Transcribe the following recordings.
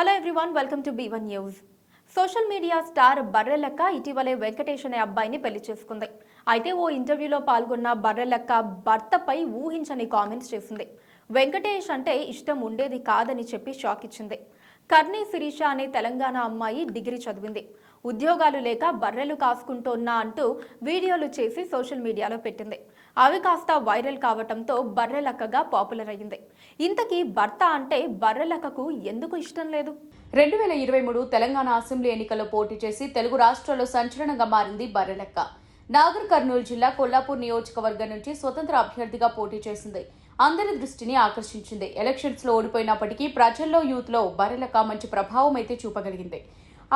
Hello everyone welcome to B one news social media star Barrelakka ఇటీవలే వెంకటేష్ అనే అబ్బాయిని పెళ్ళి చేసుకుంది. అయితే ఓ ఇంటర్వ్యూలో పాల్గొన్న బర్రెలక్క భర్తపై ఊహించని కామెంట్స్ చేసింది. వెంకటేష్ అంటే ఇష్టం ఉండేది కాదని చెప్పి షాక్ ఇచ్చింది. కర్ణి శిరీష అనే తెలంగాణ అమ్మాయి డిగ్రీ చదివింది. ఉద్యోగాలు లేక బర్రెలు కాసుకుంటున్నా అంటూ వీడియోలు చేసి సోషల్ మీడియాలో పెట్టింది. అవి కాస్త వైరల్ కావటంతో బర్రెలక్కగా పాపులర్ అయ్యింది. ఇంతకీ భర్త అంటే బర్రెలక్కకు ఎందుకు ఇష్టం లేదు? రెండు వేల ఇరవై మూడు తెలంగాణ అసెంబ్లీ ఎన్నికల్లో పోటీ చేసి తెలుగు రాష్ట్రాల్లో సంచలనంగా మారింది బర్రెలెక్క. నాగర్ కర్నూలు జిల్లా కొల్లాపూర్ నియోజకవర్గం నుంచి స్వతంత్ర అభ్యర్థిగా పోటీ చేసింది. అందరి దృష్టిని ఆకర్షించింది. ఎలక్షన్స్లో ఓడిపోయినప్పటికీ ప్రజల్లో యూత్లో బర్రెలెక్క మంచి ప్రభావం అయితే చూపగలిగింది.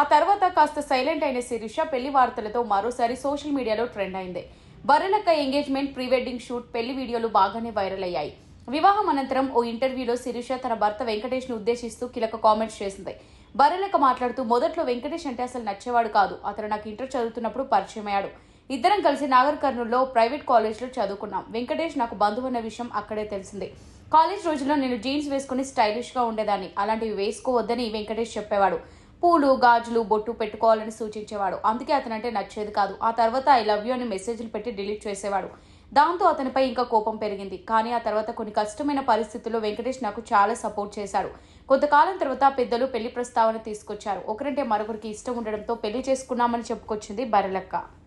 ఆ తర్వాత కాస్త సైలెంట్ అయిన శిరీష పెళ్ళి వార్తలతో మరోసారి సోషల్ మీడియాలో ట్రెండ్ అయింది. Barrelakka engagement pre wedding shoot పెళ్ళి వీడియోలు బాగానే వైరల్ అయ్యాయి. వివాహం అనంతరం ఓ ఇంటర్వ్యూలో శిరీష తన భర్త వెంకటేష్ను ఉద్దేశిస్తూ కీలక కామెంట్స్ చేసింది. బర్రెలెక్క మాట్లాడుతూ మొదట్లో వెంకటేష్ అంటే అసలు నచ్చేవాడు కాదు. అతను నాకు ఇంటర్ చదువుతున్నప్పుడు పరిచయం అయ్యాడు. ఇద్దరం కలిసి నాగర్ కర్నూల్లో ప్రైవేట్ కాలేజ్లో చదువుకున్నాం. వెంకటేష్ నాకు బంధువు అన్న విషయం అక్కడే తెలిసింది. కాలేజ్ రోజుల్లో నేను జీన్స్ వేసుకుని స్టైలిష్గా ఉండేదాన్ని. అలాంటివి వేసుకోవద్దని వెంకటేష్ చెప్పేవాడు. పూలు గాజులు బొట్టు పెట్టుకోవాలని సూచించేవాడు. అందుకే అతనంటే నచ్చేది కాదు. ఆ తర్వాత ఐ లవ్ యూ అని మెసేజ్లు పెట్టి డిలీట్ చేసేవాడు. దాంతో అతనిపై ఇంకా కోపం పెరిగింది. కానీ ఆ తర్వాత కొన్ని కష్టమైన పరిస్థితుల్లో వెంకటేష్ నాకు చాలా సపోర్ట్ చేశాడు. కొంతకాలం తర్వాత పెద్దలు పెళ్ళి ప్రస్తావన తీసుకొచ్చారు. ఒకరంటే మరొకరికి ఇష్టం ఉండడంతో పెళ్ళి చేసుకున్నామని చెప్పుకొచ్చింది బరలక్క